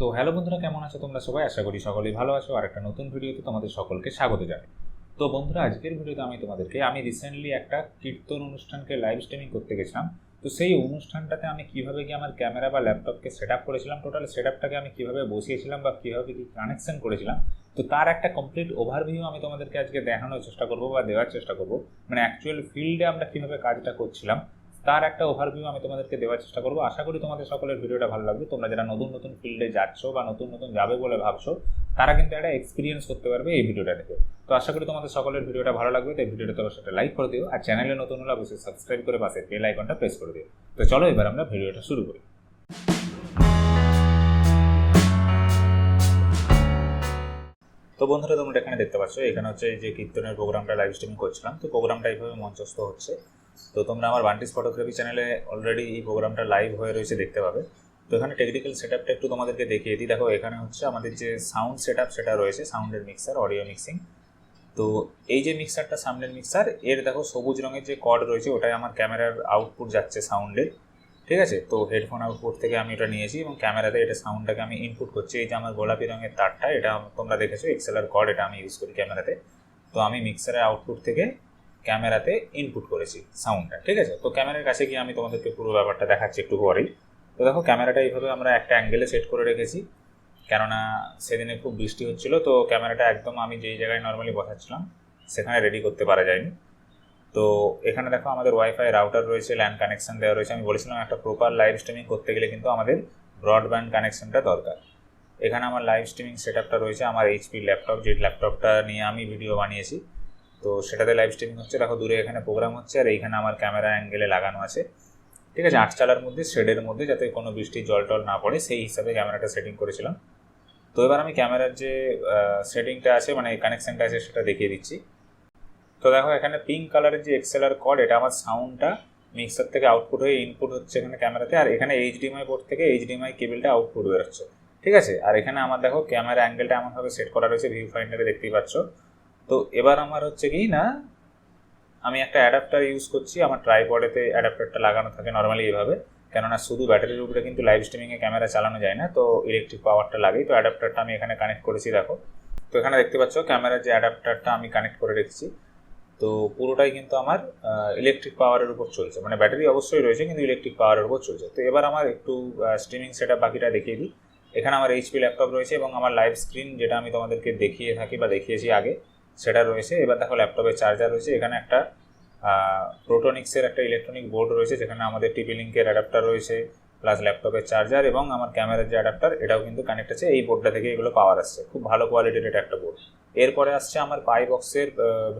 তো হ্যালো বন্ধুরা, কেমন আছো তোমরা সবাই? আশা করি সকলেই ভালো আছো। আর একটা নতুন ভিডিওতে তোমাদের সকলকে স্বাগত জানাই। তো বন্ধুরা, আজকের ভিডিওতে আমি তোমাদেরকে, আমি রিসেন্টলি একটা কীর্তন অনুষ্ঠানকে লাইভ স্ট্রিমিং করতে গেছিলাম। তো সেই অনুষ্ঠানটাতে আমি কীভাবে কি আমার ক্যামেরা বা ল্যাপটপকে সেট আপ করেছিলাম টোটাল সেট আপটাকে আমি কীভাবে বসিয়েছিলাম বা কীভাবে কি কানেকশন করেছিলাম, তো তার একটা কমপ্লিট ওভারভিউ আমি তোমাদেরকে আজকে দেখানোর চেষ্টা করব বা দেওয়ার চেষ্টা করব। মানে অ্যাকচুয়াল ফিল্ডে আমরা কীভাবে কাজটা করছিলাম তার একটা ওভারভিউ আমি তোমাদেরকে দেওয়ার চেষ্টা করব। আশা করি তোমাদের সকলের ভিডিওটা ভালো লাগবে। তোমরা যারা নতুন নতুন ফিল্ডে যাচ্ছ বা নতুন নতুন যাবে বলে ভাবছ, তারা কিন্তু একটা এক্সপিরিয়েন্স করতে পারবে এই ভিডিওটা দেখে। তো আশা করি তোমাদের সকলের ভিডিওটা ভালো লাগবে। তাই ভিডিওটা তোমার সাথে লাইক করে দিও। আর চ্যানেলে নতুন হলে অবশ্যই সাবস্ক্রাইব করে পাশে বেল আইকনটা প্রেস করে দিও। তো চলো এবার আমরা ভিডিওটা শুরু করি। তো বন্ধুরা, তোমরা এখানে দেখতে পাচ্ছ, এখানে হচ্ছে যে কীর্তনের প্রোগ্রামটা লাইভ স্ট্রিমিং করছিলাম। তো প্রোগ্রামটা এইভাবে মঞ্চস্থ হচ্ছে। তো তোমরা আমার বান্টিস ফটোগ্রাফি চ্যানেলে অলরেডি এই প্রোগ্রামটা লাইভ হয়ে রয়েছে, দেখতে পাবে। তো এখানে টেকনিক্যাল সেট আপটা একটু তোমাদেরকে দেখিয়ে দিই। দেখো, এখানে হচ্ছে আমাদের যে সাউন্ড সেট আপ সেটা রয়েছে সাউন্ডের মিক্সার অডিও মিক্সিং তো এই যে মিক্সারটা সামনের মিক্সার এর দেখো সবুজ রঙের যে কর্ড রয়েছে, ওটাই আমার ক্যামেরার আউটপুট যাচ্ছে সাউন্ডের ঠিক আছে? তো হেডফোন আউটপুট থেকে আমি এটা নিয়েছি এবং ক্যামেরাতে এটা সাউন্ডটাকে আমি ইনপুট করছি। এই যে আমার গোলাপি রঙের তারটা, এটা তোমরা দেখেছ এক্সেলার কর্ড এটা আমি ইউজ করি ক্যামেরাতে তো আমি মিক্সারের আউটপুট থেকে ক্যামেরাতে ইনপুট করেছি সাউন্ডটা ঠিক আছে? তো ক্যামেরার কাছে গিয়ে আমি তোমাদেরকে পুরো ব্যাপারটা দেখাচ্ছি একটু পরেই। তো দেখো, ক্যামেরাটা এইভাবে আমরা একটা অ্যাঙ্গেলে সেট করে রেখেছি। কেননা সেদিনে খুব বৃষ্টি হচ্ছিল, তো ক্যামেরাটা একদম আমি যেই জায়গায় নর্মালি বসাচ্ছিলাম, সেখানে রেডি করতে পারা যায়নি। তো এখানে দেখো, আমাদের ওয়াইফাই রাউটার রয়েছে ল্যান্ড কানেকশন দেওয়া রয়েছে। আমি বলেছিলাম একটা প্রপার লাইভ স্ট্রিমিং করতে গেলে কিন্তু আমাদের ব্রডব্যান্ড কানেকশনটা দরকার। এখানে আমার লাইভ স্ট্রিমিং সেট রয়েছে, আমার এইচপি ল্যাপটপ যে ল্যাপটপটা নিয়ে আমি ভিডিও বানিয়েছি। তো সেটাতে লাইভ স্ট্রিমিং হচ্ছে দেখো দূরে এখানে প্রোগ্রাম হচ্ছে আর এইখানে আমার ক্যামেরা অ্যাঙ্গেলে লাগানো আছে। ঠিক আছে আট চালার মধ্যে শেডের মধ্যে যাতে কোনো বৃষ্টির জল টল না পড়ে সেই হিসাবে ক্যামেরাটা সেটিং করেছিলাম। তো এবার আমি ক্যামেরার যে সেটিংটা আছে মানে কানেকশানটা আছে সেটা দেখিয়ে দিচ্ছি। তো দেখো এখানে পিঙ্ক কালারের যে এক্সেলার কর্ড এটা আমার সাউন্ডটা মিক্সার থেকে আউটপুট হয়ে ইনপুট হচ্ছে এখানে ক্যামেরাতে আর এখানে এইচডিএমআই পোর্ট থেকে এইচডিএমআই কেবিলটা আউটপুট বেরোচ্ছে। ঠিক আছে? আর এখানে আমার দেখো ক্যামেরা অ্যাঙ্গেলটা এমনভাবে সেট করা রয়েছে ভিউ ফাইন্ডারে দেখতেই পাচ্ছ। তো এবার আমার হচ্ছে কি না, আমি একটা অ্যাডাপ্টার ইউজ করছি, আমার ট্রাইপডেতে অ্যাডাপ্টারটা লাগানো থাকে নর্মালি এভাবে। কেননা শুধু ব্যাটারির উপরে কিন্তু লাইভ স্ট্রিমিংয়ে ক্যামেরা চালানো যায় না, তো ইলেকট্রিক পাওয়ারটা লাগেই। তো অ্যাডাপ্টারটা আমি এখানে কানেক্ট করেছি, দেখো। তো এখানে দেখতে পাচ্ছ ক্যামেরার যে অ্যাডাপ্টারটা আমি কানেক্ট করে রেখেছি, তো পুরোটাই কিন্তু আমার ইলেকট্রিক পাওয়ারের উপর চলছে। মানে ব্যাটারি অবশ্যই রয়েছে, কিন্তু ইলেকট্রিক পাওয়ারের উপর চলছে। তো এবার আমার একটু স্ট্রিমিং সেট বাকিটা দেখিয়ে দিই। এখানে আমার এইচপি ল্যাপটপ রয়েছে এবং আমার লাইভ স্ক্রিন যেটা আমি তোমাদেরকে দেখিয়ে থাকি বা দেখিয়েছি আগে সেটা রয়েছে। এবার দেখো ল্যাপটপের চার্জার রয়েছে। এখানে একটা প্রোটোনিক্সের একটা ইলেকট্রনিক বোর্ড রয়েছে। যেখানে আমাদের টিভি লিঙ্কের অ্যাডাপ্টার রয়েছে প্লাস ল্যাপটপের চার্জার এবং আমার ক্যামেরার যে অ্যাডাপ্টার এটাও কিন্তু কানেক্ট আছে। এই বোর্ডটা থেকে এগুলো পাওয়ার আসছে। খুব ভালো কোয়ালিটির এটা একটা বোর্ড এরপরে আসছে আমার পাই বক্সের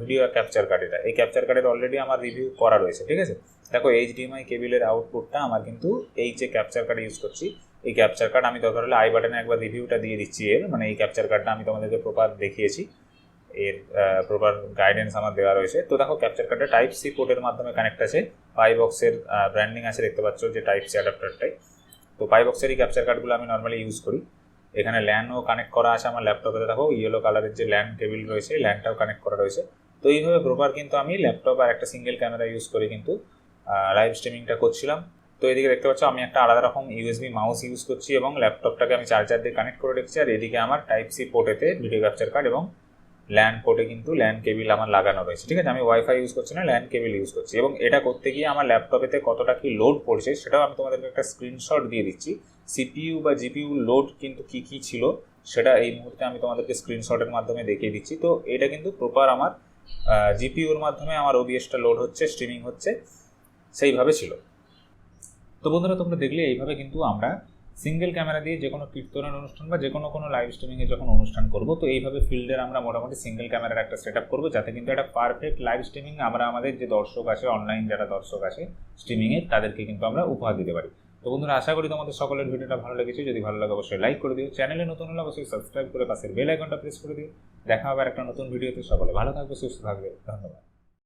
ভিডিও ক্যাপচার কার্ড এটা। এই ক্যাপচার কার্ডের অলরেডি আমার রিভিউ করা রয়েছে, ঠিক আছে? দেখো এইচডিএমআই কেবিলের আউটপুটটা আমার কিন্তু এই যে ক্যাপচার কার্ড ইউজ করছি, এই ক্যাপচার কার্ড আমি দরকার হলে আই বাটনে একবার রিভিউটা দিয়ে দিচ্ছি এর। মানে এই ক্যাপচার কার্ডটা আমি তোমাদেরকে প্রপার দেখিয়েছি। এর প্রপার গাইডেন্স আমার দেওয়া রয়েছে। তো দেখো ক্যাপচার কার্ডটা টাইপ সি পোর্টের মাধ্যমে কানেক্ট আছে। পাই বক্সের ব্র্যান্ডিং আছে, দেখতে পাচ্ছ যে টাইপ সি অ্যাডাপ্টারটাই তো পাই বক্সেরই ক্যাপচার কার্ডগুলো আমি নর্মালি ইউজ করি। এখানে ল্যানও কানেক্ট করা আছে আমার ল্যাপটপে দেখো ইয়েলো কালারের যে ল্যান্ড কেবিল রয়েছে ল্যান্ডটাও কানেক্ট করা রয়েছে। তো এইভাবে প্রপার কিন্তু আমি ল্যাপটপ আর একটা সিঙ্গেল ক্যামেরা ইউজ করে কিন্তু লাইভ স্ট্রিমিংটা করছিলাম। তো এদিকে দেখতে পাচ্ছ, আমি একটা আলাদা রকম ইউএসবি মাউস ইউজ করছি এবং ল্যাপটপটাকে আমি চার্জার দিয়ে কানেক্ট করে রেখেছি। আর এদিকে আমার টাইপ সি পোর্টেতে ভিডিও ক্যাপচার কার্ড এবং ল্যান্ড পোর্টে কিন্তু ল্যান্ড কেবিল আমার লাগানো রয়েছে, ঠিক আছে? আমি ওয়াইফাই ইউজ করছি না ল্যান্ড কেবিল ইউজ করছি। এবং এটা করতে গিয়ে আমার ল্যাপটপেতে কতটা কি লোড পড়ছে সেটাও আমি তোমাদেরকে একটা স্ক্রিনশট দিয়ে দিচ্ছি। সিপিইউ বা জিপিইউ লোড কিন্তু কি কি ছিল সেটা এই মুহূর্তে আমি তোমাদেরকে স্ক্রিনশটের মাধ্যমে দেখিয়ে দিচ্ছি। তো এটা কিন্তু প্রপার আমার জিপিইউর মাধ্যমে আমার ওবিএসটা লোড হচ্ছে স্ট্রিমিং হচ্ছে, সেইভাবে ছিল। তো বন্ধুরা তোমরা দেখলে এইভাবে কিন্তু আমরা সিঙ্গেল ক্যামেরা দিয়ে যে কোনো কীর্তনের অনুষ্ঠান বা যে কোনো কোনো লাইভ স্ট্রিমিংয়ে যখন অনুষ্ঠান করব, তো এইভাবে ফিল্ডের আমরা মোটামুটি সিঙ্গেল ক্যামেরার একটা সেট আপ করব, যাতে কিন্তু একটা পারফেক্ট লাইভ স্ট্রিমিং আমরা আমাদের যে দর্শক আছে অনলাইন যারা দর্শক আছে স্ট্রিমিংয়ে তাদেরকে কিন্তু আমরা উপহার দিতে পারি। তো বন্ধুরা, আশা করি তোমাদের সকলের ভিডিওটা ভালো লেগেছে। যদি ভালো লাগে, অবশ্যই লাইক করে দিও। চ্যানেলে নতুন হলে অবশ্যই সাবস্ক্রাইব করে পাশের বেল আইকনটা প্রেস করে দিও। দেখা হবে একটা নতুন ভিডিওতে সকলে ভালো থাকবে, সুস্থ থাকবে। ধন্যবাদ।